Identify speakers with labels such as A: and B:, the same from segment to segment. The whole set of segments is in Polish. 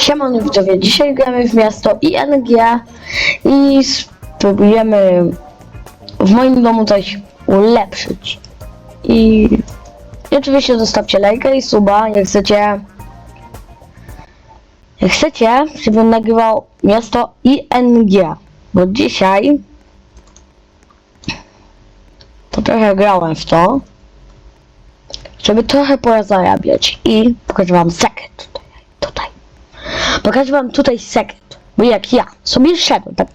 A: Siemano widzowie, dzisiaj gramy w miasto ING i spróbujemy w moim domu coś ulepszyć. I, i oczywiście zostawcie lajka i suba, jak chcecie. Jak chcecie, żebym nagrywał miasto ING, bo dzisiaj to trochę grałem w to, żeby trochę pozarabiać i pokażę wam tutaj. Pokażę wam tutaj sekret, bo jak ja sobie szedłem, tak,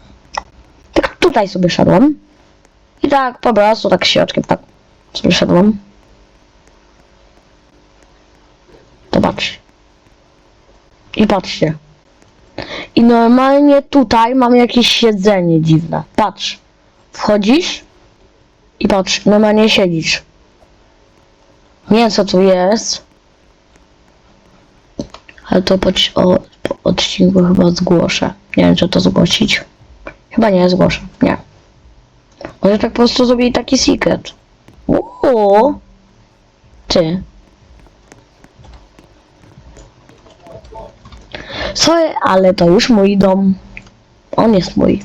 A: tak tutaj sobie szedłem i tak po prostu, tak środkiem, tak sobie szedłem. Patrzcie. I patrzcie. I normalnie tutaj mam jakieś siedzenie dziwne. Patrz. Wchodzisz i patrz, normalnie siedzisz. Nie wiem co tu jest. Ale to po, o, odcinku chyba zgłoszę. Nie wiem, czy to zgłosić. Chyba nie zgłoszę. Nie. Może tak po prostu zrobili taki secret. Uuu. Ty. Sorry, ale to już mój dom. On jest mój.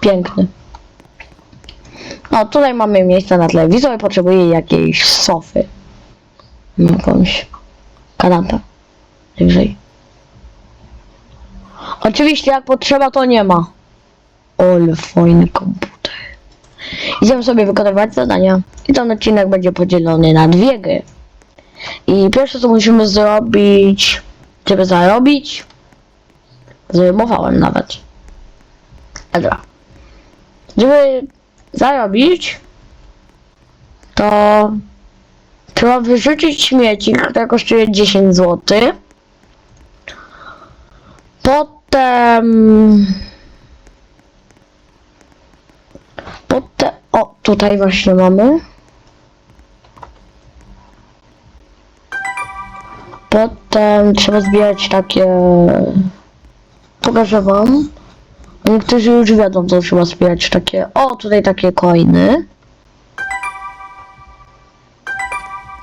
A: Piękny. No, tutaj mamy miejsce na telewizor i potrzebuję jakiejś sofy. Jakąś kanapę. Wyżej. Oczywiście jak potrzeba to nie ma. Ole fajny komputer. Idziemy sobie wykonywać zadania. I ten odcinek będzie podzielony na dwie gry. I pierwsze co musimy zrobić, żeby zarobić, zajmowałem nawet. Dobra. Żeby zarobić, to trzeba wyrzucić śmieci, które kosztuje 10 zł. Potem... Potem... O, tutaj właśnie mamy. Potem trzeba zbierać takie... Pokażę wam. Niektórzy już wiedzą, co trzeba zbierać takie... O, tutaj takie coiny.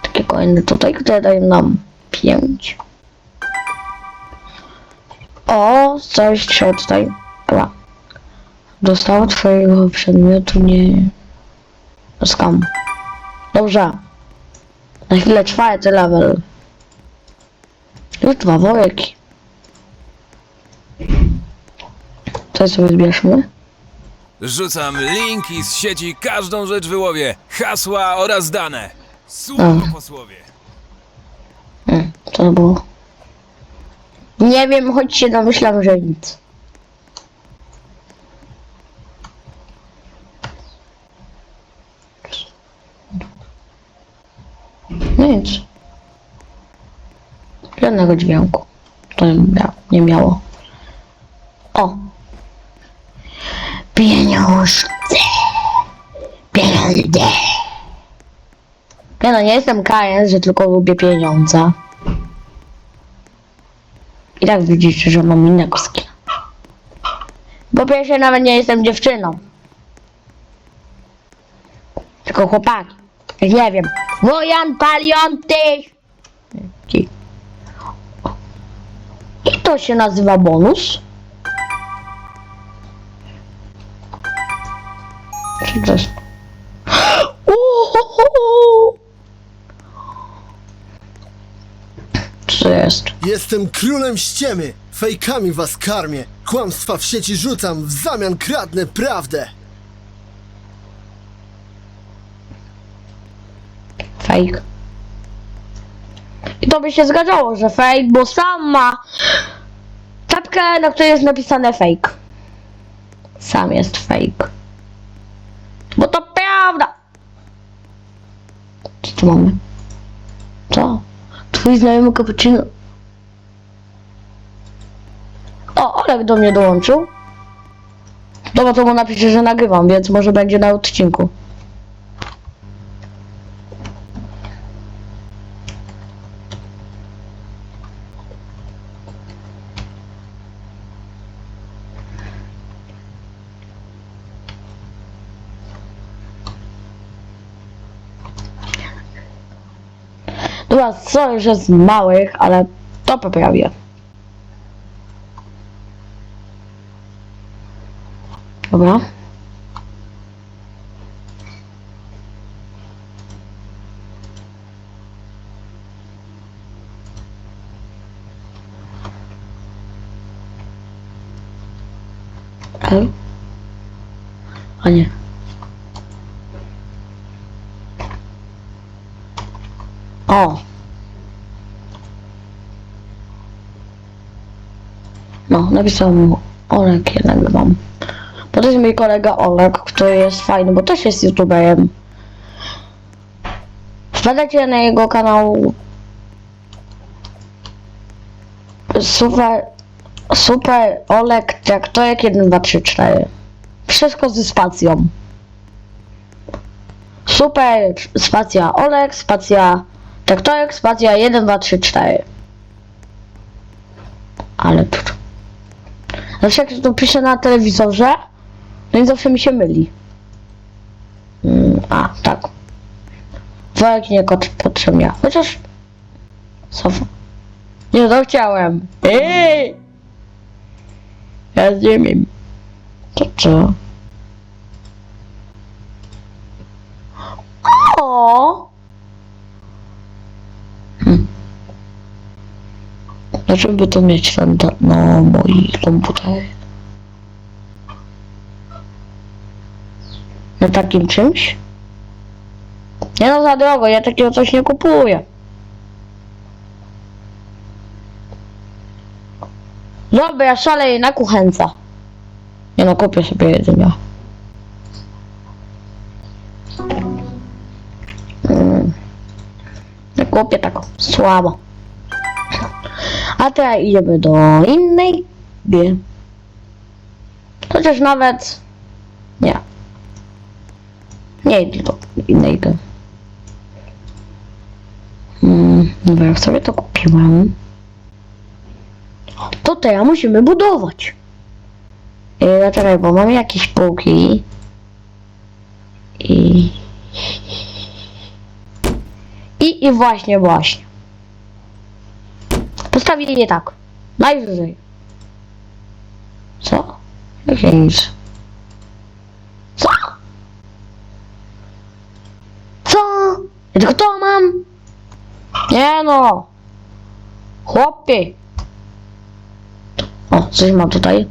A: Takie coiny tutaj, które dają nam 5. Coś trzeba tutaj. Dobra. Dostała twojego przedmiotu nie... Skam. Dobrze. Na chwilę czwarty level. Już dwa worki. Co sobie zbierzmy?
B: Rzucam linki z sieci, każdą rzecz wyłowię. Hasła oraz dane. Słowo po słowie.
A: Hmm, co to było? Nie wiem, choć się domyślam, że nic. Nic. Żadnego dźwięku. To nie, mia nie miało. O! Pieniążce! Pieniądze! Ja no nie jestem KS, że tylko lubię pieniądze. Tak widzicie, że mam innego skina. Po pierwsze nawet nie jestem dziewczyną. Tylko chłopaki. Jak nie wiem. Wojan Palionty! Ci. I to się nazywa bonus. Czy to jest... Uhuhu! Co to jest?
C: Jestem królem ściemy! Fejkami was karmię! Kłamstwa w sieci rzucam, w zamian kradnę prawdę!
A: Fake. I to by się zgadzało, że fake, bo sam ma czapkę, na której jest napisane fake. Sam jest fake. Bo to prawda. Co tu mamy? Co? Twój znajomy cappuccino. O, Olek do mnie dołączył. Dobra, to mu napiszę, że nagrywam, więc może będzie na odcinku. Chyba coś jest małych, ale to poprawię. Dobra. Okay. A nie. O! No, napisałem mu Olek, ja nagrywam. Bo to jest mój kolega Olek, który jest fajny, bo też jest youtuberem. Wpadajcie na jego kanał Super Super Olek Traktorek 1, 2, 3, 4 Wszystko ze spacją Super spacja Olek, spacja Traktorek, spacja 1, 2, 3, 4 Ale tu Zawsze jak to piszę na telewizorze No i zawsze mi się myli mm, A, tak Worek nie kot potrzebnia Chociaż Sofa Nie to chciałem Ej! Ja nie wiem To co? O! Dlaczego by to mieć na, mój komputer? Na takim czymś? Nie no, za drogo, ja takiego coś nie kupuję. Dobra, ja szaleję na kuchence. Nie no, kupię sobie jedzenia. Mm. Kupię tak słabo. A teraz idziemy do innej gry. Chociaż nawet... Nie. Nie idę do innej gry. Mm, dobra, sobie to kupiłem. To teraz musimy budować. Yy, czekaj, bo mam jakieś półki. I... I, i właśnie, właśnie. Postawię je tak. Najwyżej. Co? Jakie nic? Co? Co? Ja tylko to mam? Nie no. Chłopie. O, coś mam tutaj.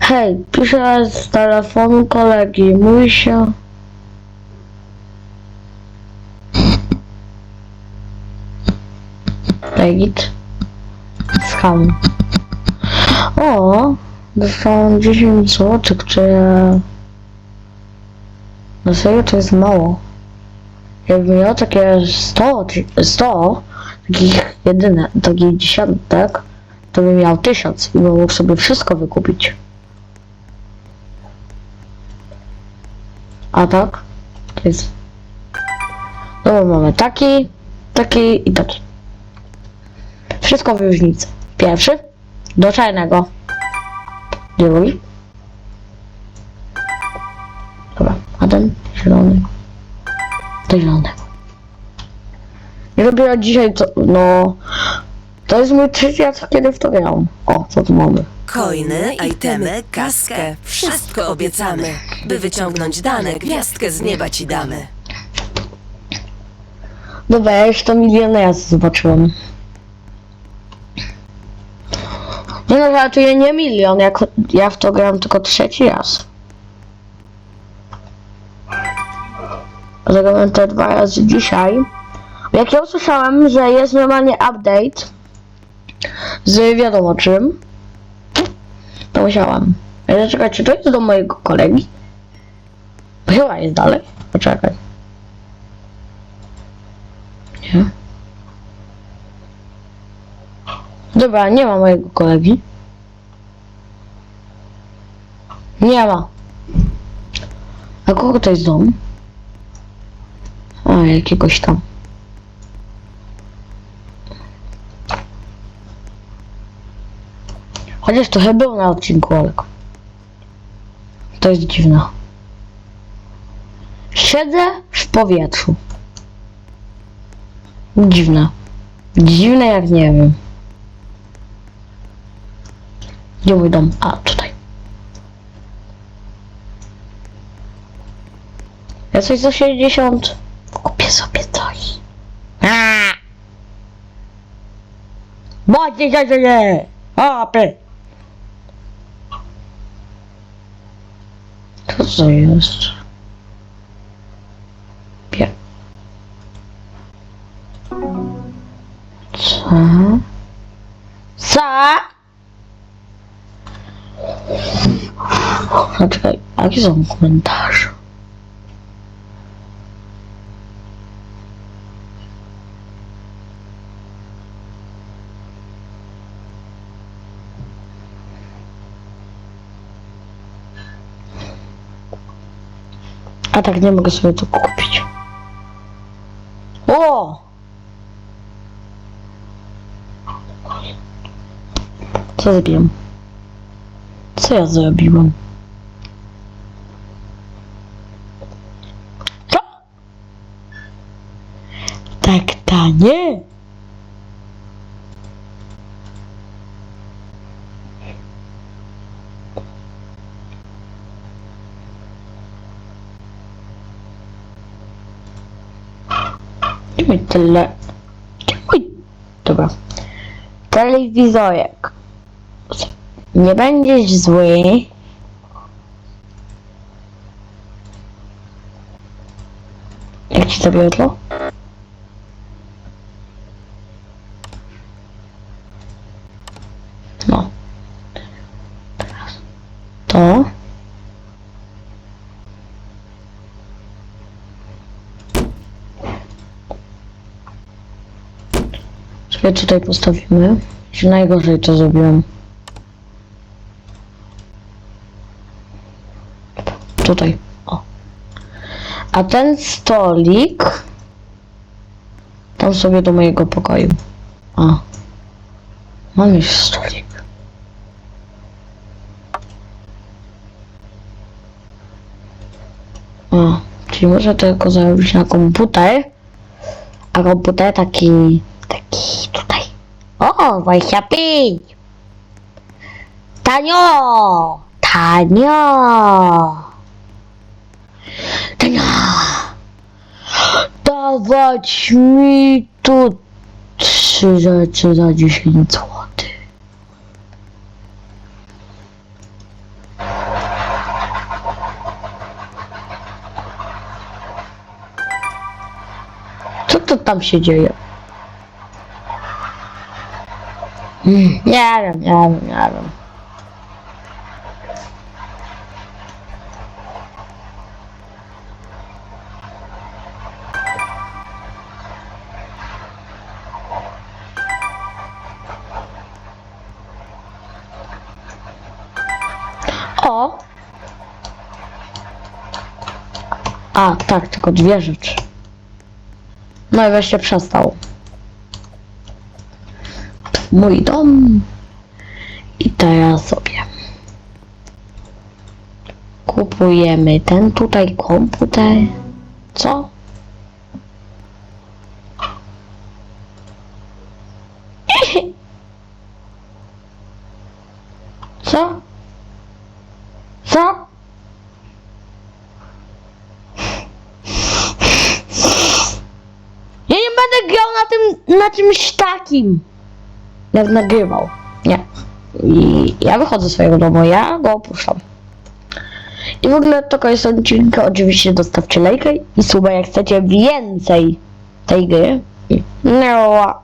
A: Hej, piszę z telefonu kolegi. Mówi się... Legit. Skam. O, dostałem 10 zł, które... Na serio to jest mało. Jakbym miał takie 100, czy- 100 takich jedyne, takich dziesiątek, to bym miał 1000 i mógł sobie wszystko wykupić. A tak? To jest... No mamy taki, taki i taki. Wszystko w różnicy. Pierwszy do czarnego. Drugi. Dobra, a ten zielony. Do zielonego. I dopiero dzisiaj to, no... To jest mój trzeci raz, kiedy w to grałem. O, co tu mamy?
D: Coiny, itemy, kaskę, wszystko obiecamy. By wyciągnąć dane, gwiazdkę z nieba ci damy.
A: Dobra, ja już to milion razy zobaczyłem. Nie no, żartuję nie milion, jak ja w to gram tylko trzeci raz. Zagrałem te dwa razy dzisiaj. Jak ja usłyszałem, że jest normalnie update z wiadomo czym, to musiałam. Czekaj, czy to jest do mojego kolegi? Chyba jest dalej. Poczekaj. Nie. Dobra, nie ma mojego kolegi. Nie ma. A kogo to jest dom? A, jakiegoś tam. Chociaż trochę był na odcinku, ale... To jest dziwne. Siedzę w powietrzu. Dziwne. Dziwne jak nie wiem. Gdzie mój dom? A, tutaj. Ja coś za 60. Kupię sobie coś. Aaaa! Bądźcie się żyje! Hopy! To co jest? Pie... Co? No czekaj, a jakie są komentarze? A tak nie mogę sobie to kupić. O! Co zrobiłem? Co ja zrobiłem? Co? Tak tanie? Tele... Gdzie mój... Dobra. Telewizorek. Nie będziesz zły. Jak ci zawiodło? No. Teraz to. Sobie tutaj postawimy. Że najgorzej to zrobiłem. Tutaj. O. A ten stolik. Tam sobie do mojego pokoju. A. Mam już stolik. O. Czyli można tylko zarobić na komputer. A komputer taki. Taki tutaj. O, 25. Tanio! Tanio! Tanio! Dawać mi tu trzy rzeczy za 10 zł. Co to tam się dzieje? Mm, nie wiem, nie wiem, wiem. O! A, tak, tylko dwie rzeczy. No i wreszcie przestał. Mój dom. I teraz sobie. Kupujemy ten tutaj komputer. Co? Co? Co? Ja nie będę grał na tym, na czymś takim. Jak nagrywał. Nie. I ja wychodzę z swojego domu, ja go opuszczam. I w ogóle to jest odcinka, oczywiście dostawcie lajkę i suba jak chcecie więcej tej gry. No,